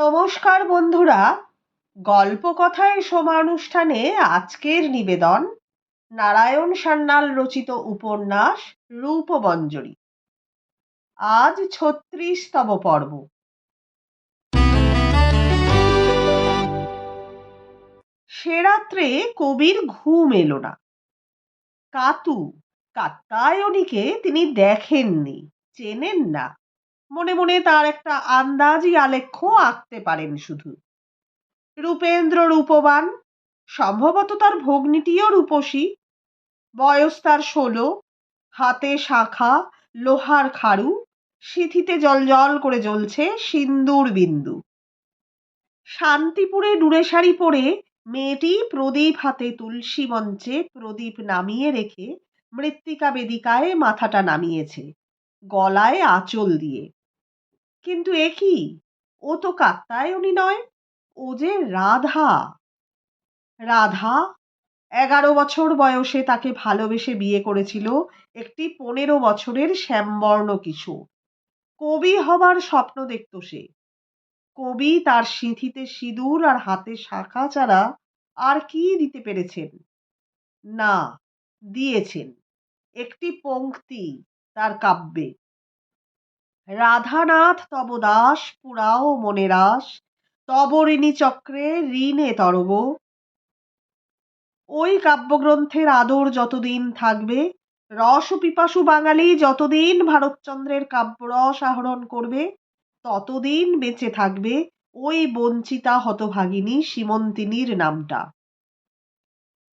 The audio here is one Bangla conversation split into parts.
নমস্কার বন্ধুরা, গল্প কথায় সমানুষ্ঠানে আজকের নিবেদন, নারায়ণ সান্যাল রচিত উপন্যাস, রূপবঞ্জরি। আজ ছত্রিশতম পর্ব। সে রাত্রে কবির ঘুম এলো না। কাতু, কাত্তায়নীকে তিনি দেখেননি, চেনেন না। মনে মনে তার একটা আন্দাজি আলেখ্য আঁকতে পারেন শুধু। রূপেন্দ্র রূপবান, সম্ভবত তার ভগ্নিটিও রূপসী। বয়স তার ষোলো, হাতে শাখা, লোহার খাড়ু, সিথিতে জল করে জ্বলছে সিন্দুর বিন্দু। শান্তিপুরে ডুরে শাড়ি পরে মেয়েটি প্রদীপ হাতে তুলসী মঞ্চে প্রদীপ নামিয়ে রেখে মৃত্তিকা বেদিকায় মাথাটা নামিয়েছে, গলায় আঁচল দিয়ে। কিন্তু এ কি? ও তো কাত্তায়নী নয়, ও যে রাধা। রাধা? এগারো বছর বয়সে তাকে ভালোবেসে বিয়ে করেছিল একটি পনেরো বছরের শ্যামবর্ণ কিশোর। কবি হবার স্বপ্ন দেখত সে। কবি তার সিঁথিতে সিঁদুর আর হাতে শাখা ছাড়া আর কি দিতে পেরেছেন? না, দিয়েছেন। একটি পঙ্ক্তি তার কাব্যে। রাধানাথ তব দাস, পুরাও মনে রাস। তব ঋণী চক্রে ঋণে তরব। ওই কাব্যগ্রন্থের আদর যতদিন থাকবে রস পিপাসু বাঙালি যতদিন ভারতচন্দ্রের কাব্যরস আহরণ করবে, ততদিন বেঁচে থাকবে ওই বঞ্চিতা হতভাগিনী সীমন্তিনীর নামটা।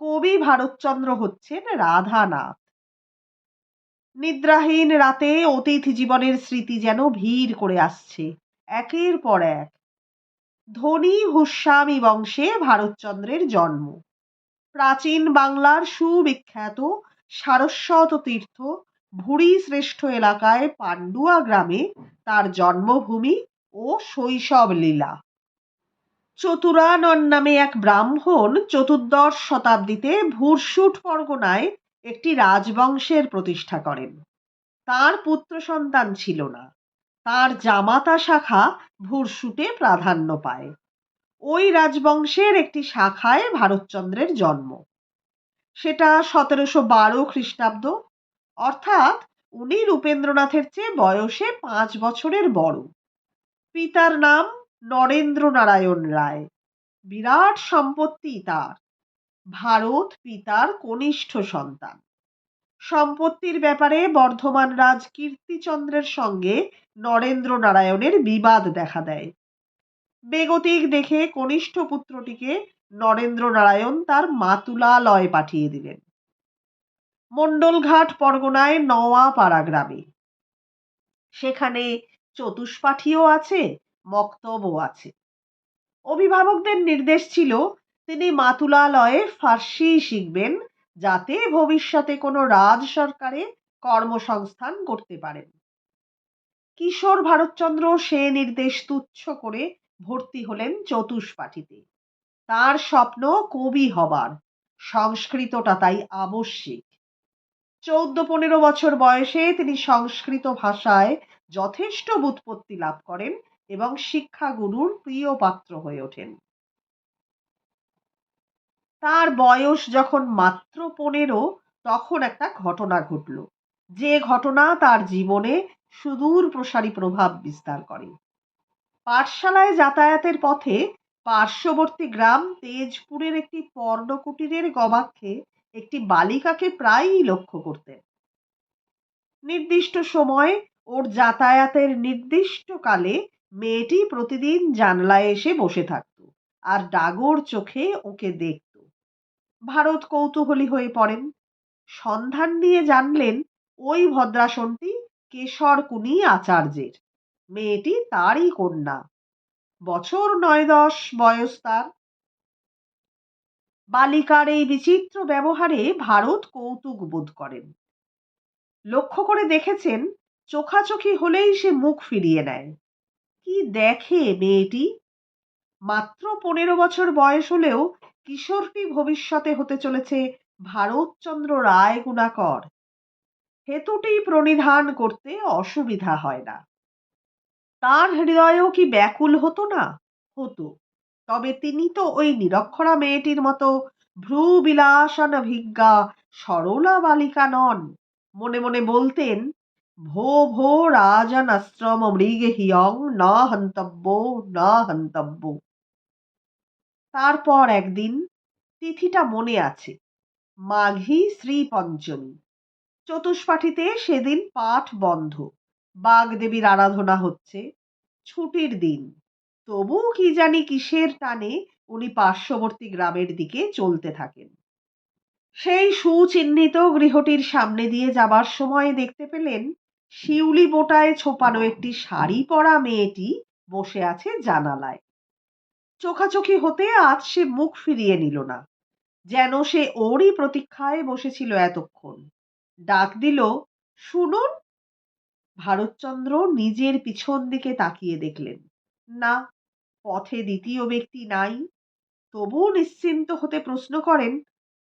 কবি ভারতচন্দ্র হচ্ছেন রাধানাথ। নিদ্রাহীন রাতে অতীত জীবনের স্মৃতি যেন ভিড় করে আসছে। একের পর এক। ধনী হুস্বামী বংশে ভারতচন্দ্রের জন্ম। প্রাচীন বাংলার সুবিখ্যাত সারস্বত তীর্থ ভুড়ি শ্রেষ্ঠ এলাকায় পান্ডুয়া গ্রামে তার জন্মভূমি ও শৈশব লীলা। চতুরানন নামে এক ব্রাহ্মণ চতুর্দশ শতাব্দীতে ভুরসুট পরগনায় একটি রাজবংশের প্রতিষ্ঠা করেন। তার পুত্র সন্তান ছিল না। তার জামাতা শাখা ভুরসুটে প্রাধান্য পায়। ওই রাজবংশের একটি শাখায় ভারতচন্দ্রের জন্ম। সেটা সতেরোশো বারো খ্রিস্টাব্দ, অর্থাৎ উনি রূপেন্দ্রনাথের চেয়ে বয়সে পাঁচ বছরের বড়। পিতার নাম নরেন্দ্র নারায়ণ রায়। বিরাট সম্পত্তি তার। ভারত পিতার কনিষ্ঠ সন্তান। সম্পত্তির ব্যাপারে বর্ধমান রাজ কীর্তিচন্দ্রের সঙ্গে নরেন্দ্র নারায়ণের বিবাদ দেখা দেয়। বেগতিক দেখে কনিষ্ঠ পুত্রটিকে নরেন্দ্র নারায়ণ তার মাতুলালয়ে পাঠিয়ে দিলেন। মণ্ডলঘাট পরগনায় নওয়াপাড়া গ্রামে। সেখানে চতুষ্পাঠীও আছে, মক্তবও আছে। অভিভাবকদের নির্দেশ ছিল তিনি মাতুলালয়ে ফার্সি শিখবেন যাতে ভবিষ্যতে কোনো রাজ সরকারে কর্মসংস্থান করতে পারেন। কিশোর ভারতচন্দ্র সে নির্দেশ তুচ্ছ করে ভর্তি হলেন চতুষ্পাঠীতে। তার স্বপ্ন কবি হবার, সংস্কৃতটা তাই আবশ্যিক। চৌদ্দ পনেরো বছর বয়সে তিনি সংস্কৃত ভাষায় যথেষ্ট বুৎপত্তি লাভ করেন এবং শিক্ষাগুরুর প্রিয় পাত্র হয়ে ওঠেন। তার বয়স যখন মাত্র পনেরো, তখন একটা ঘটনা ঘটল। যে ঘটনা তার জীবনে সুদূর প্রসারী প্রভাব বিস্তার করে। পাঠশালায় যাতায়াতের পথে পার্শ্ববর্তী গ্রাম তেজপুরের একটি পর্ণকুটিরের গবাক্ষে একটি বালিকাকে প্রায়ই লক্ষ্য করতেন। নির্দিষ্ট সময় ওর যাতায়াতের নির্দিষ্ট কালে মেয়েটি প্রতিদিন জানলায় এসে বসে থাকত আর ডাগর চোখে ওকে দেখত। ভারত কৌতূহলী হয়ে পড়েন। সন্ধান দিয়ে জানলেন ওই ভদ্রাসনটি কেশরকুনি আচার্যের। মেয়েটি তারই কন্যা। বছর নয় দশ বয়স তার। বালিকার এই বিচিত্র ব্যবহারে ভারত কৌতুক বোধ করেন। লক্ষ্য করে দেখেছেন, চোখাচোখি হলেই সে মুখ ফিরিয়ে নেয়। কি দেখে মেয়েটি? মাত্র পনেরো বছর বয়স হলেও কিশোরটি ভবিষ্যতে হতে চলেছে? ভারতচন্দ্র রায় গুণাকর। হেতুটি প্রণিধান করতে অসুবিধা হয় না। তার হৃদয়েও কি ব্যাকুল হতো না? হতো। তবে তিনি তো ওই নিরক্ষরা মেয়েটির মতো ভ্রু বিলাসন ভিজ্ঞা সরলা বালিকা নন। মনে মনে বলতেন, ভো ভো রাজন আশ্রম মৃগে হিয়ং না হন্তব্য না হন্তব্য। তারপর একদিন তিথিটা মনে আছে। মাঘী শ্রী পঞ্চমী চতুষ্পাঠীতে সেদিন পাঠ বন্ধ। বাগদেবীর আরাধনা হচ্ছে। ছুটির দিন। তবু কি জানি কিসের টানে উনি পার্শ্ববর্তী গ্রামের দিকে চলতে থাকেন। সেই সুচিহ্নিত গৃহটির সামনে দিয়ে যাবার সময় দেখতে পেলেন শিউলি বোটায় ছোপানো একটি শাড়ি পরা মেয়েটি বসে আছে জানালায়। চোখাচোখি হতে আজ সে মুখ ফিরিয়ে নিল না। যেন সে ওরই প্রতীক্ষায় বসেছিল এতক্ষণ। ডাক দিল, শুনুন। ভারতচন্দ্র নিজের পিছন দিকে তাকিয়ে দেখলেন। না, পথে দ্বিতীয় ব্যক্তি নাই। তবুও নিশ্চিন্ত হতে প্রশ্ন করেন,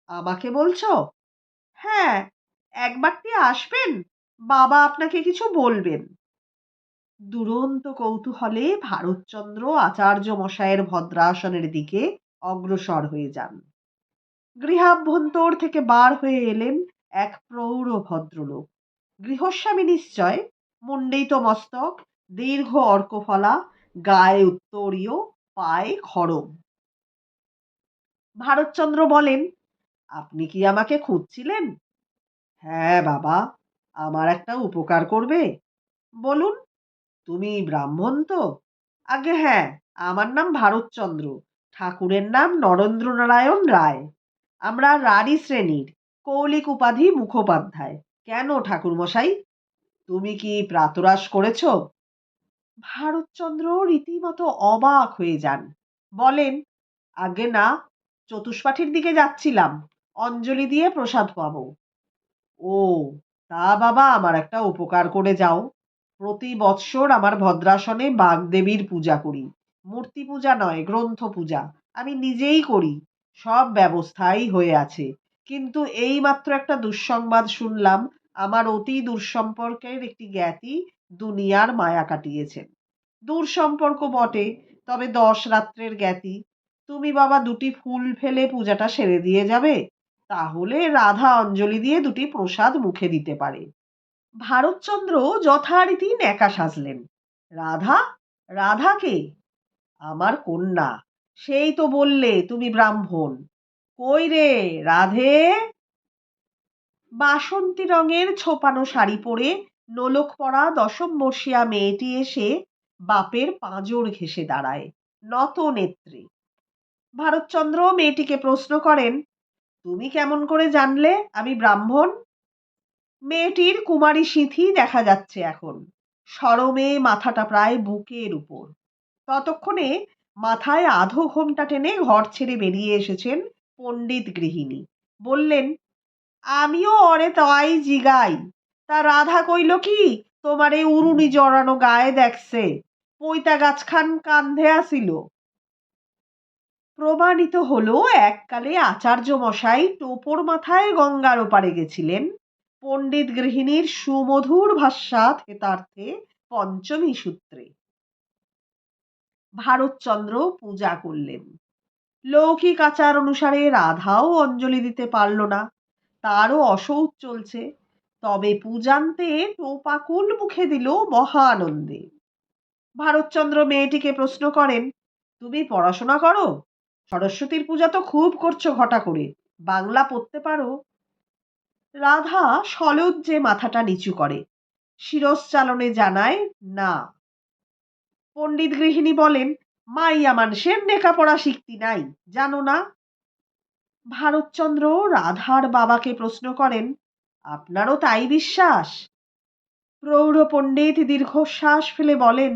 আমাকে বলছ? হ্যাঁ একবারটি আসবেন? বাবা আপনাকে কিছু বলবেন। দুরন্ত কৌতূহলে ভারতচন্দ্র আচার্য মশায়ের ভদ্রাসনের দিকে অগ্রসর হয়ে যান। গৃহাভ্যন্তর থেকে বার হয়ে এলেন এক প্রৌঢ় ভদ্রলোক গৃহস্বামী নিশ্চয় মুন্ডিত মস্তক, দীর্ঘ অর্কফলা, গায়ে উত্তরীয়, পায়ে খড়ম। ভারতচন্দ্র বলেন, আপনি কি আমাকে খুঁজছিলেন? হ্যাঁ বাবা, আমার একটা উপকার করবে। বলুন। তুমি ব্রাহ্মণ তো? আগে হ্যাঁ আমার নাম ভারতচন্দ্র, ঠাকুরের নাম নরেন্দ্রনারায়ণ রায়। আমরা রানী শ্রেণির, কৌলিক উপাধি মুখোপাধ্যায়। কেন ঠাকুর মশাই তুমি কি প্রাতরাশ করেছ? ভারতচন্দ্র রীতিমতো অবাক হয়ে যান। বলেন আগে না, চতুষ্পাঠীর দিকে যাচ্ছিলাম, অঞ্জলি দিয়ে প্রসাদ পাবো। ও, তা বাবা, আমার একটা উপকার করে যাও। প্রতি বৎসর আমার ভদ্রাসনে বাগদেবীর পূজা করি। মূর্তি পূজা নয়, গ্রন্থ পূজা। আমি নিজেই করি, সব ব্যবস্থাই হয়ে আছে। কিন্তু এই মাত্র একটা দুঃসংবাদ শুনলাম, আমার অতি দূরসম্পর্কের একটি জ্ঞাতি দুনিয়ার মায়া কাটিয়েছেন দূর সম্পর্ক বটে, তবে দশ রাত্রের জ্ঞাতি। তুমি বাবা দুটি ফুল ফেলে পূজাটা সেরে দিয়ে যাবে? তাহলে রাধা অঞ্জলি দিয়ে দুটি প্রসাদ মুখে দিতে পারে। ভারতচন্দ্র যথারীতি ন্যাকা সাজলেন। রাধা রাধা কে আমার কন্যা, সেই তো বললে তুমি ব্রাহ্মণ। কই রে, রাধে? বাসন্তী রঙের ছোপানো শাড়ি পরে নোলক পরা দশম বর্ষিয়া মেয়েটি এসে বাপের পাঁজর ঘেসে দাঁড়ায়, নত নেত্রী। ভারতচন্দ্র মেয়েটিকে প্রশ্ন করেন, তুমি কেমন করে জানলে আমি ব্রাহ্মণ? মেয়েটির কুমারী সিঁথি দেখা যাচ্ছে এখন। সরমে মাথাটা প্রায় বুকের উপর। ততক্ষণে মাথায় আধো ঘোমটা টেনে ঘর ছেড়ে বেরিয়ে এসেছেন পণ্ডিত গৃহিণী। বললেন, আমিও অরে তাই জিগাই। তা রাধা কইল কি, তোমার এই উরুনি জড়ানো গায়ে দেখছে, পৈতা গাছখান কান্ধে আসিল। প্রমাণিত হলো, এককালে আচার্য মশাই টোপর মাথায় গঙ্গার ওপারে গেছিলেন। পণ্ডিত গৃহিণীর সুমধুর ভাষ্যাত হেতার্থে পঞ্চমী সূত্রে। ভারতচন্দ্র পূজা করলেন। লৌকিক আচার অনুসারে রাধাও অঞ্জলি দিতে পারল না। তারও অসৌচ চলছে। তবে পূজান্তে টোপাকুল মুখে দিল মহা আনন্দে ভারতচন্দ্র মেয়েটিকে প্রশ্ন করেন, তুমি পড়াশোনা করো? সরস্বতীর পূজা তো খুব করছ ঘটা করে। বাংলা পড়তে পারো? রাধা সলজ্জে মাথাটা নিচু করে, শিরশ্চালনে জানায়, না। পণ্ডিত গৃহিণী বলেন মাইয়া মানুষের লেখাপড়া শিখতি নাই, জানো না? ভারতচন্দ্র রাধার বাবাকে প্রশ্ন করেন, আপনারও তাই বিশ্বাস? প্রৌঢ় পণ্ডিত দীর্ঘশ্বাস ফেলে বলেন,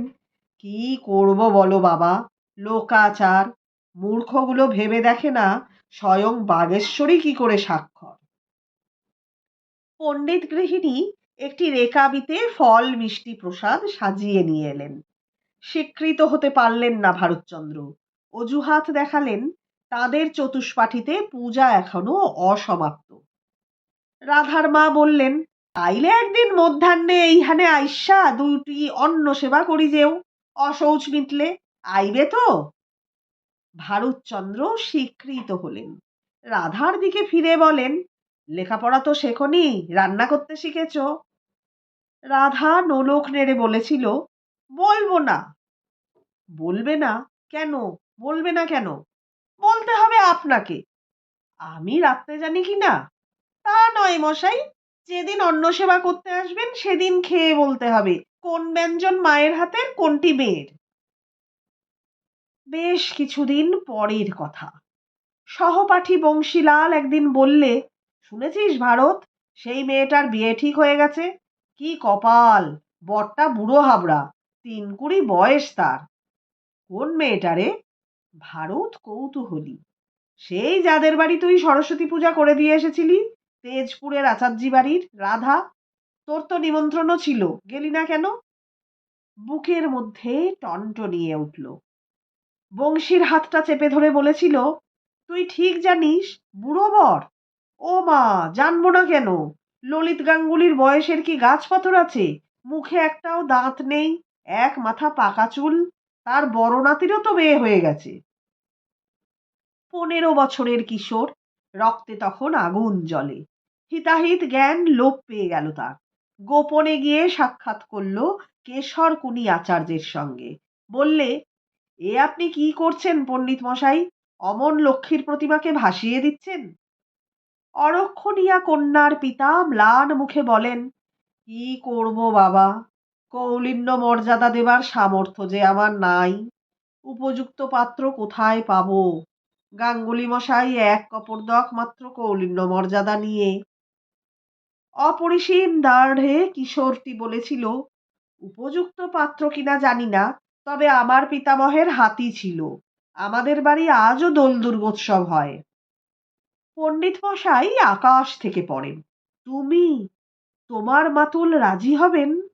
কি করব বলো বাবা, লোকাচার, মূর্খগুলো ভেবে দেখে না, স্বয়ং বাগেশ্বরী কি করে স্বাক্ষর? পণ্ডিত গৃহিণী একটি রেকাবিতে ফল মিষ্টি প্রসাদ সাজিয়ে নিয়ে এলেন। স্বীকৃত হতে পারলেন না ভারতচন্দ্র। অজুহাত দেখালেন, তাদের চতুষ্পাঠীতে পূজা এখনও অসমাপ্ত। রাধার মা বললেন, তাইলে একদিন মধ্যাহ্নে এইখানে আইসা দুইটি অন্ন সেবা করি যেও অশৌচ মিটলে আইবে তো? ভারতচন্দ্র স্বীকৃত হলেন। রাধার দিকে ফিরে বলেন লেখাপড়া তো শেখনি, রান্না করতে শিখেছ। রাধা নোলক নেড়ে বলেছিল, বলব না। বলবে না কেন? বলবে না কেন? বলতে হবে আপনাকে। আমি রাত্রে জানি কি না? তা নয় মশাই, যেদিন অন্ন সেবা করতে আসবেন সেদিন খেয়ে বলতে হবে, কোন ব্যঞ্জন মায়ের হাতের, কোনটি মেয়ের। বেশ কিছুদিন পরের কথা। সহপাঠী বংশীলাল একদিন বললে শুনেছিস ভারত? সেই মেয়েটার বিয়ে ঠিক হয়ে গেছে। কি কপাল! বরটা বুড়ো হাবড়া, তিন কুড়ি বয়স তার। কোন মেয়েটারে ভারত কৌতূহলী। সেই যাদের বাড়ি তুই সরস্বতী পূজা করে দিয়ে এসেছিলি, তেজপুরের আচার্যি বাড়ির রাধা। তোর তো নিমন্ত্রণও ছিল, গেলি না কেন? বুকের মধ্যে টন্ট নিয়ে উঠল। বংশীর হাতটা চেপে ধরে বলেছিল, তুই ঠিক জানিস, বুড়ো বর ও মা, জানব না কেন? ললিত গাঙ্গুলির বয়সের কি গাছ পাথর আছে? মুখে একটাও দাঁত নেই, এক মাথা পাকা চুল, তার বড় নাতিরও তো মেয়ে হয়ে গেছে। পনেরো বছরের কিশোর, রক্তে তখন আগুন জ্বলে। হিতাহিত জ্ঞান লোপ পেয়ে গেল তার। গোপনে গিয়ে সাক্ষাৎ করল কেশর কুনি আচার্যের সঙ্গে। বললে, এ আপনি কি করছেন পণ্ডিত মশাই অমন লক্ষ্মীর প্রতিমাকে ভাসিয়ে দিচ্ছেন? অরক্ষণীয়া কন্যার পিতা ম্লান মুখে বলেন, কি করব বাবা? কৌলিন্য মর্যাদা দেবার সামর্থ্য যে আমার নাই। উপযুক্ত পাত্র কোথায় পাব? গাঙ্গুলি মশাই এক কপরদক মাত্র কৌলিন্য মর্যাদা নিয়ে। অপরিসীম দাঁড়ে কিশোরটি বলেছিল, উপযুক্ত পাত্র কিনা জানি না, তবে আমার পিতামহের হাতি ছিল। আমাদের বাড়ি আজও দোল দুর্গোৎসব হয়। পণ্ডিত মশাই আকাশ থেকে পড়েন। তুমি, তোমার মাতুল রাজি হবেন?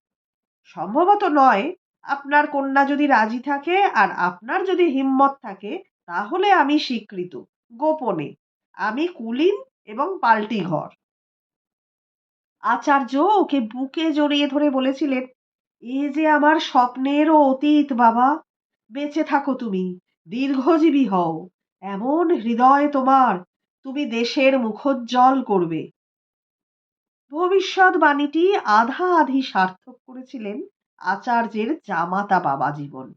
সম্ভবত নয়। আপনার কন্যা যদি রাজি থাকে আর আপনার যদি হিম্মত থাকে, তাহলে আমি স্বীকৃত। গোপনে। আমি কুলিন এবং পাল্টি ঘর। আচার্য ওকে বুকে জড়িয়ে ধরে বলেছিলেন, এ যে আমার স্বপ্নেরও অতীত বাবা। বেঁচে থাকো তুমি, দীর্ঘজীবী হও। এমন হৃদয় তোমার তুমি দেশের মুখোজ্জ্বল করবে। ভবিষ্যৎবাণীটি আধা আধি সার্থক করেছিলেন আচার্যের জামাতা বাবা জীবন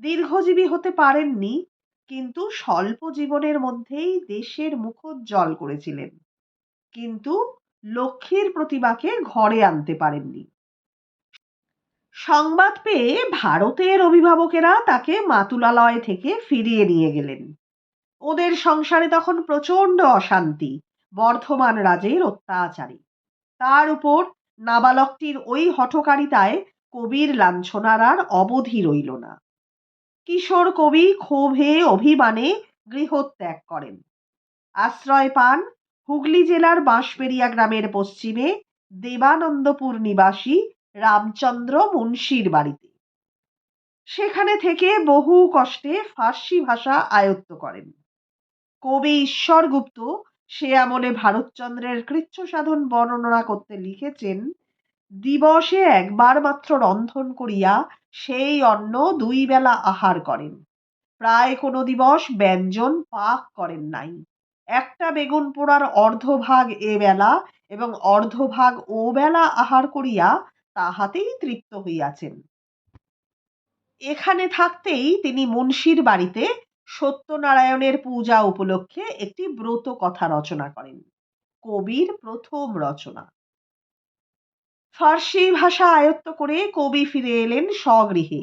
দীর্ঘজীবী হতে পারেননি, কিন্তু স্বল্প জীবনের মধ্যেই দেশের মুখোজ্জ্বল করেছিলেন। কিন্তু লক্ষ্মীর প্রতিভাকে ঘরে আনতে পারেননি। সংবাদ পেয়ে ভারতের অভিভাবকেরা তাকে মাতুলালয় থেকে ফিরিয়ে নিয়ে গেলেন। ওদের সংসারে তখন প্রচণ্ড অশান্তি, বর্ধমান রাজের অত্যাচারী। তার উপর নাবালকটির ওই হঠকারিতায় কবির লাঞ্ছনার আর অবধি রইল না। কিশোর কবি ক্ষোভে অভিমানে গৃহত্যাগ করেন। আশ্রয় পান হুগলি জেলার বাঁশবেড়িয়া গ্রামের পশ্চিমে দেবানন্দপুর নিবাসী রামচন্দ্র মুন্সির বাড়িতে। সেখানে থেকে বহু কষ্টে ফার্সি ভাষা আয়ত্ত করেন। কবি ঈশ্বরগুপ্ত সে আমলে ভারতচন্দ্রের কৃচ্ছ সাধন বর্ণনা করতে লিখেছেন, দিবসে একবার মাত্র রন্ধন করিয়া সেই অন্ন দুই বেলা আহার করেন। প্রায় কোনো দিবস ব্যঞ্জন পাক করেন নাই। একটা বেগুন পোড়ার অর্ধভাগ এ বেলা এবং অর্ধভাগ ও বেলা আহার করিয়া তাহাতেই তৃপ্ত হইয়াছেন। এখানে থাকতেই তিনি মুন্সির বাড়িতে সত্যনারায়ণের পূজা উপলক্ষে একটি ব্রত কথা রচনা করেন। কবির প্রথম রচনা। ফার্সি ভাষা আয়ত্ত করে কবি ফিরে এলেন স্বগৃহে।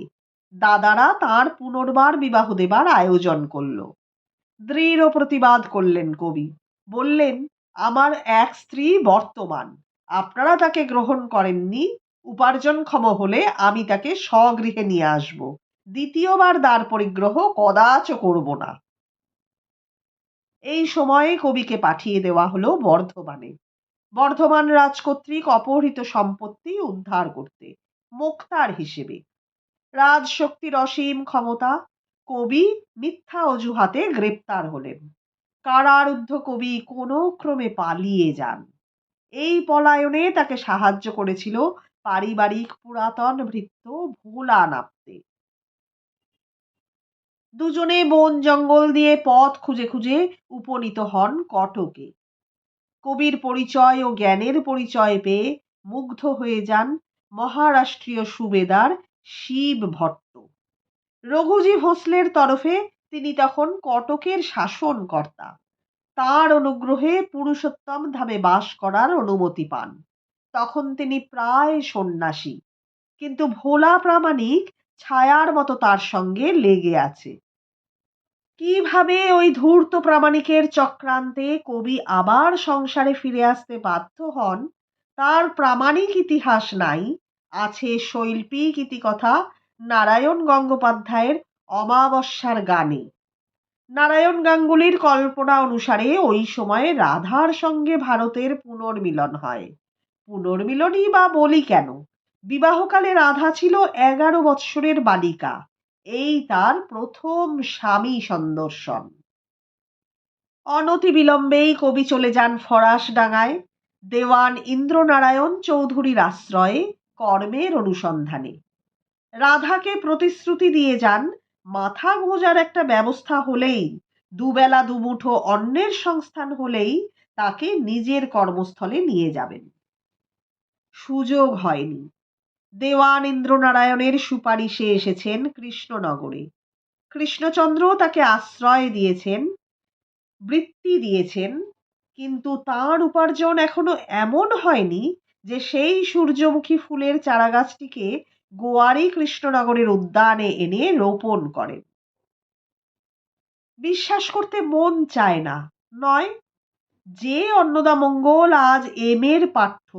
দাদারা তার পুনর্বার বিবাহ দেবার আয়োজন করল। দৃঢ় প্রতিবাদ করলেন কবি। বললেন, আমার এক স্ত্রী বর্তমান। আপনারা তাকে গ্রহণ করেননি। উপার্জনক্ষম হলে আমি তাকে স্বগৃহে নিয়ে আসব। দ্বিতীয়বার দ্বার পরিগ্রহ কদাচ করব না। এই সময়ে কবিকে পাঠিয়ে দেওয়া হলো বর্ধমানে। বর্ধমান রাজকর্তৃক অপহৃত সম্পত্তি উদ্ধার করতে, মোক্তার হিসেবে। রাজশক্তির অসীম ক্ষমতা, কবি মিথ্যা অজুহাতে গ্রেপ্তার হলেন। কারারুদ্ধ কবি কোনো ক্রমে পালিয়ে যান। এই পলায়নে তাকে সাহায্য করেছিল পারিবারিক পুরাতন ভৃত্য ভোলা নাপতে। দুজনে বন জঙ্গল দিয়ে পথ খুঁজে খুঁজে উপনীত হন কটকে। কবির পরিচয় ও জ্ঞানের পরিচয় পেয়ে মুগ্ধ হয়ে যান মহারাষ্ট্রীয় সুবেদার শিব ভট্ট। রঘুজি ভোসলের তরফে তিনি তখন কটকের শাসনকর্তা। তার অনুগ্রহে পুরুষোত্তম ধামে বাস করার অনুমতি পান। তখন তিনি প্রায় সন্ন্যাসী। কিন্তু ভোলা প্রামাণিক ছায়ার মতো তার সঙ্গে লেগে আছে। কীভাবে ওই ধূর্ত প্রামাণিকের চক্রান্তে কবি আবার সংসারে ফিরে আসতে বাধ্য হন, তার প্রামাণিক ইতিহাস নাই, আছে শৈল্পিক ইতিকথা নারায়ণ গঙ্গোপাধ্যায়ের অমাবস্যার গানে। নারায়ণ গাঙ্গুলির কল্পনা অনুসারে ওই সময়ে রাধার সঙ্গে ভারতের পুনর্মিলন হয়। পুনর্মিলনই বা বলি কেন? বিবাহকালে রাধা ছিল এগারো বৎসরের বালিকা। এই তার প্রথম স্বামী সন্দর্শন। অনতি বিলম্বেই কবি চলে যান ফরাসডাঙ্গায়। দেওয়ান ইন্দ্রনারায়ণ চৌধুরীর আশ্রয়ে কর্মের অনুসন্ধানে। রাধাকে প্রতিশ্রুতি দিয়ে যান, মাথা গোঁজার একটা ব্যবস্থা হলেই, দুবেলা দুমুঠো অন্যের সংস্থান হলেই তাকে নিজের কর্মস্থলে নিয়ে যাবেন। সুযোগ হয়নি। দেওয়ান ইন্দ্রনারায়ণের সুপারিশে এসেছেন কৃষ্ণনগরে। কৃষ্ণচন্দ্র তাকে আশ্রয় দিয়েছেন, বৃত্তি দিয়েছেন, কিন্তু তার উপার্জন এখনও এমন হয়নি যে সেই সূর্যমুখী ফুলের চারাগাছটিকে গোয়ারি কৃষ্ণনগরের উদ্যানে এনে রোপণ করেন। বিশ্বাস করতে মন চায় না, নয়, যে অন্নদামঙ্গল আজ এম এর পাঠ্য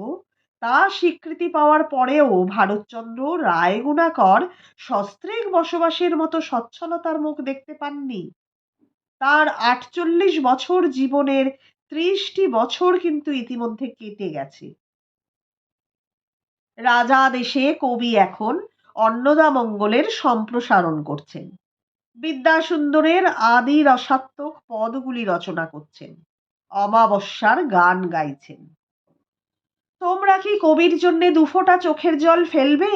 তা স্বীকৃতি পাওয়ার পরেও ভারতচন্দ্র রায়গুণাকর সস্ত্রীক বসবাসের মতো সচ্ছলতার মুখ দেখতে পাননি। তার আটচল্লিশ বছর জীবনের ত্রিশটি বছর কিন্তু ইতিমধ্যে কেটে গেছে। রাজা দেশে কবি এখন অন্নদা মঙ্গলের সম্প্রসারণ করছেন। বিদ্যাসুন্দরের আদি রসাত্মক পদগুলি রচনা করছেন। অমাবস্যার গান গাইছেন। তোমরা কি কবির জন্য দুফোটা চোখের জল ফেলবে?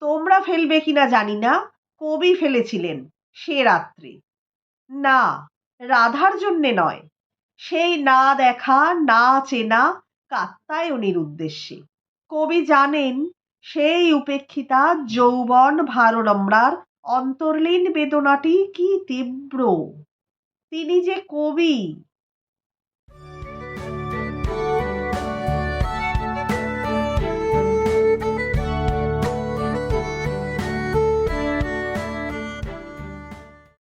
তোমরা ফেলবে কিনা জানি না, কবি ফেলেছিলেন সে রাত্রে। না, রাধার জন্যে নয়, সেই না দেখা, না চেনা কাত্তায়নির উদ্দেশ্যে। কবি জানেন, সেই উপেক্ষিতা যৌবন ভারনম্রার অন্তর্লীন বেদনাটি কি তীব্র। তিনি যে কবি